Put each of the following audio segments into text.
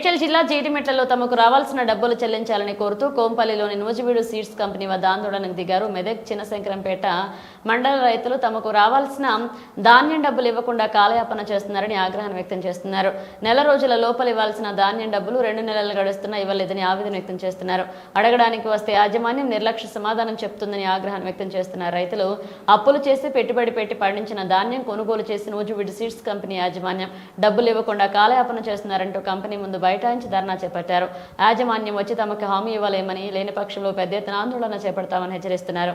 మేడ్చల్ జిల్లా జీడిమెట్లలో తమకు రావాల్సిన డబ్బులు చెల్లించాలని కోరుతూ కోంపల్లిలోని నూజివీడు సీడ్స్ కంపెనీ వద్ద ఆందోళనకు దిగారు మెదక్ చిన్నశంకరంపేట మండల రైతులు. తమకు రావాల్సిన ధాన్యం డబ్బులు ఇవ్వకుండా కాలయాపన చేస్తున్నారని ఆగ్రహం వ్యక్తం చేస్తున్నారు. నెల రోజుల లోపల ఇవ్వాల్సిన ధాన్యం డబ్బులు రెండు నెలలు గడుస్తున్నా ఇవ్వలేదని ఆవేదన వ్యక్తం చేస్తున్నారు. అడగడానికి వస్తే యాజమాన్యం నిర్లక్ష్య సమాధానం చెప్తుందని ఆగ్రహం వ్యక్తం చేస్తున్నారు. రైతులు అప్పులు చేసి పెట్టుబడి పెట్టి పండించిన ధాన్యం కొనుగోలు చేసి నూజివీడు సీడ్స్ కంపెనీ యాజమాన్యం డబ్బులు ఇవ్వకుండా కాలయాపన చేస్తున్నారంటూ కంపెనీ ముందు బైఠాయించి ధర్నా చేపట్టారు. యాజమాన్యం వచ్చి తమకు హామీ ఇవ్వలేమని లేని పక్షంలో పెద్ద ఎత్తున ఆందోళన చేపడతామని హెచ్చరిస్తున్నారు.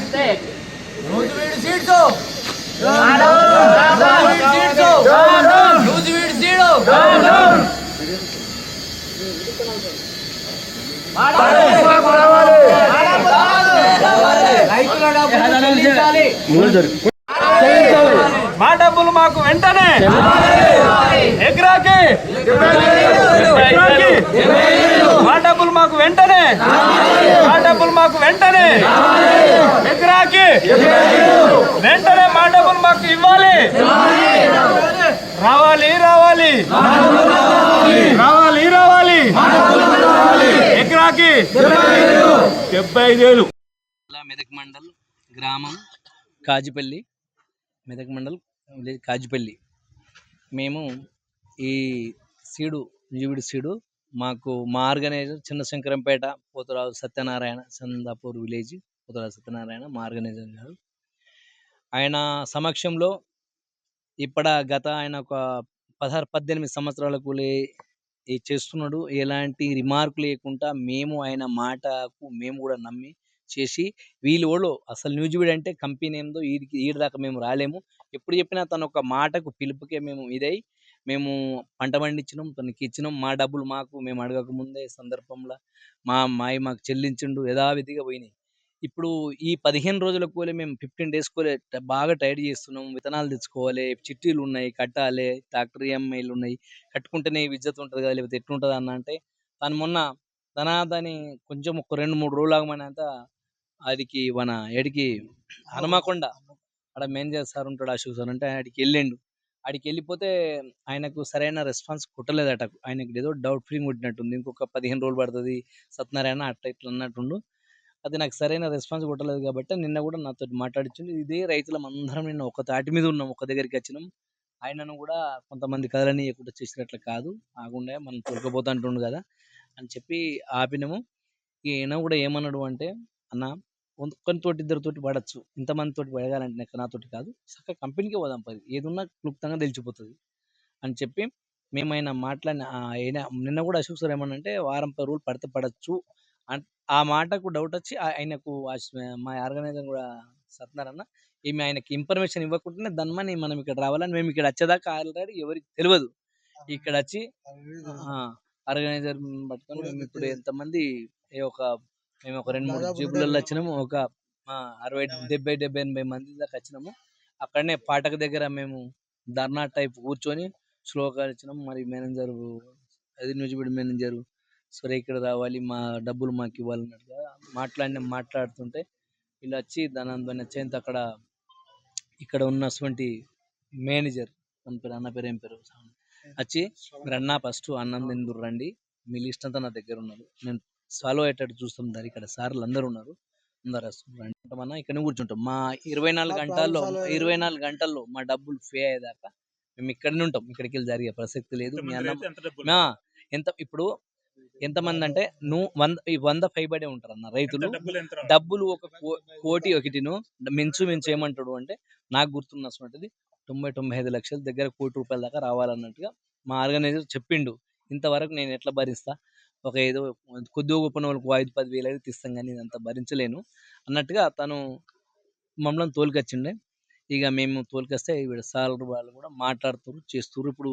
నూజివీడు నూజివీడు సీడు. మా డబ్బులు మాకు వెంటనే. ఎకరాకి మా డబ్బులు మాకు వెంటనే. మా డబ్బులు మాకు వెంటనే. వెంటనే మా డబ్బులు మాకు ఇవ్వాలి. రావాలి రావాలి. రావాలి రావాలి. ఎకరాకి డెబ్బై ఐదు వేలు మెదక్ మండల్ గ్రామం కాజిపల్లి. మెదక్ మండల్ విలేజ్ కాజిపల్లి. మేము ఈ సీడు జీవిడి సీడు మాకు మా ఆర్గనైజర్ చిన్న శంకరంపేట పోతురావు సత్యనారాయణ చందాపూర్ విలేజ్ పోతురాజు సత్యనారాయణ మార్గనిజం గారు. ఆయన సమక్షంలో ఇప్పట గత ఆయన ఒక పదహారు పద్దెనిమిది సంవత్సరాలకు లే- ఈ చేస్తున్నాడు. ఎలాంటి రిమార్క్ లేకుండా మేము ఆయన మాటకు మేము కూడా నమ్మి చేసి వీళ్ళు వాళ్ళు అసలు న్యూజివీడ్ అంటే కంపెనీ ఏందో వీడికి వీడి దాకా మేము రాలేము. ఎప్పుడు చెప్పినా తన ఒక మాటకు పిలుపుకే మేము ఇదై మేము పంట పండించినాం తనకి ఇచ్చినాం. మా డబ్బులు మాకు మేము అడగక ముందే సందర్భంలో మా మాయి మాకు చెల్లించిండు యథావిధిగా పోయినాయి. ఇప్పుడు ఈ పదిహేను రోజుల కూలి మేము ఫిఫ్టీన్ డేస్ కూలి బాగా టైట్ చేస్తున్నాం. విత్తనాలు తెచ్చుకోవాలి. చిట్టీలు ఉన్నాయి కట్టాలి. ట్రాక్టర్ ఈఎంఐలు ఉన్నాయి. కట్టుకుంటేనే విద్యుత్ ఉంటుంది కదా లేకపోతే ఎట్లుంటుంది అన్న అంటే తను మొన్న తన దాని కొంచెం ఒక రెండు మూడు రోజులు ఆగమనేంత అదికి మన ఎడికి హనుమకొండ ఆడ మేనేజర్ సార్ ఉంటాడు అశోక్ సార్ అంటే ఆడికి వెళ్ళిండు. ఆడికి వెళ్ళిపోతే ఆయనకు సరైన రెస్పాన్స్ కొట్టలేదట. ఆయనకి ఏదో డౌట్ ఫ్రీ కొట్టినట్టుంది. ఇంకొక పదిహేను రోజులు పడుతుంది సత్యనారాయణ అట్ట ఇట్లా అన్నట్టుండు. అది నాకు సరైన రెస్పాన్స్ కొట్టలేదు కాబట్టి నిన్న కూడా నాతో మాట్లాడించింది ఇదే రైతులం అందరం నిన్న ఒక తాటి మీద ఉన్నాం ఒక దగ్గరికి వచ్చినాం. ఆయనను కూడా కొంతమంది కదలని ఎక్కడ చేసినట్లు కాదు. ఆగుండే మనం తొలకపోతా అంటుండు కదా అని చెప్పి ఆపినాము. ఈయన కూడా ఏమన్నాడు అంటే అన్న ఒక్కరితోటి ఇద్దరితోటి పడచ్చు. ఇంతమంది తోటి పడగాలంటే నాకు నాతోటి కాదు. చక్కగా కంపెనీకి పోదాం పది. ఏదున్నా క్లుప్తంగా తెలిసిపోతుంది. అని చెప్పి మేమైనా మాట్లాడిన నిన్న కూడా అశోక్ సార్ ఏమన్నంటే వారం పది రోజులు పడితే పడచ్చు. ఆ మాటకు డౌట్ వచ్చి ఆయనకు మా ఆర్గనైజర్ కూడా సత్నారన్న ఈమె ఆయనకి ఇన్ఫర్మేషన్ ఇవ్వకుండానే దన్మని మనం ఇక్కడ రావాలని మేము ఇక్కడ వచ్చేదాకా ఆల్రెడీ ఎవరికి తెలియదు ఇక్కడ వచ్చి ఆర్గనైజర్ పట్టుకొని మేము ఇప్పుడు ఎంతమంది ఏ ఒక మేము ఒక రెండు మూడు జీబులలో వచ్చినాము ఒక అరవై డెబ్బై డెబ్బై ఎనభై మంది దాకా వచ్చినాము అక్కడనే పాటక దగ్గర మేము ధర్నా టైప్ కూర్చొని శ్లోకాలు ఇచ్చినాం మరి మేనేజర్ అది న్యూజిబిడ్ మేనేజర్ సరే ఇక్కడ రావాలి మా డబ్బులు మాకు ఇవ్వాలన్నట్టుగా మాట్లాడిన మాట్లాడుతుంటే వీళ్ళు వచ్చి దాని దాని వచ్చేంత అక్కడ ఇక్కడ ఉన్నటువంటి మేనేజర్ తన పేరు అన్న పేరు ఏం పేరు? వచ్చి మీరు అన్న ఫస్ట్ అన్నం తిందురు రండి మీ లిస్ట్ అంతా నా దగ్గర ఉన్నారు నేను సాల్వ్ అయ్యేటట్టు చూస్తాం దారి ఇక్కడ సార్లు అందరూ ఉన్నారు అందరు వస్తున్నారు రండి ఉంటామన్నా ఇక్కడ కూర్చుంటాం. మా ఇరవై నాలుగు గంటల్లో ఇరవై నాలుగు గంటల్లో మా డబ్బులు పే అయ్యేదాకా మేము ఇక్కడనే ఉంటాం ఇక్కడికి వెళ్ళి జరిగే ప్రసక్తి లేదు మీ అన్న మా, ఎంత ఇప్పుడు ఎంతమంది అంటే నువ్వు వంద ఈ వంద పైబడే ఉంటారు అన్న రైతులు డబ్బులు ఒక కోటి ఒకటిను మించు మించు ఏమంటాడు అంటే నాకు గుర్తున్నటువంటిది తొంభై తొంభై ఐదు లక్షల దగ్గర కోటి రూపాయల దాకా రావాలన్నట్టుగా మా ఆర్గనైజర్ చెప్పిండు. ఇంతవరకు నేను ఎట్లా భరిస్తా? ఒక ఏదో కొద్దిగా గొప్ప వాళ్ళకు ఐదు పది వేలు అయితే ఇస్తాం కానీ ఇదంతా భరించలేను. అన్నట్టుగా తను మమ్మల్ని తోలుకొచ్చిండే. ఇక మేము తోలుకొస్తే వీడు సార్ వాళ్ళు కూడా మాట్లాడుతున్నారు చేస్తున్నారు ఇప్పుడు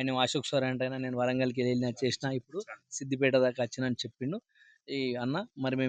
ఆయన అశోక్ సార్ అంటే నేను వరంగల్కి వెళ్ళిన చేసిన ఇప్పుడు సిద్దిపేట దాకా వచ్చిన అని చెప్పిండు. ఈ అన్న మరి మేము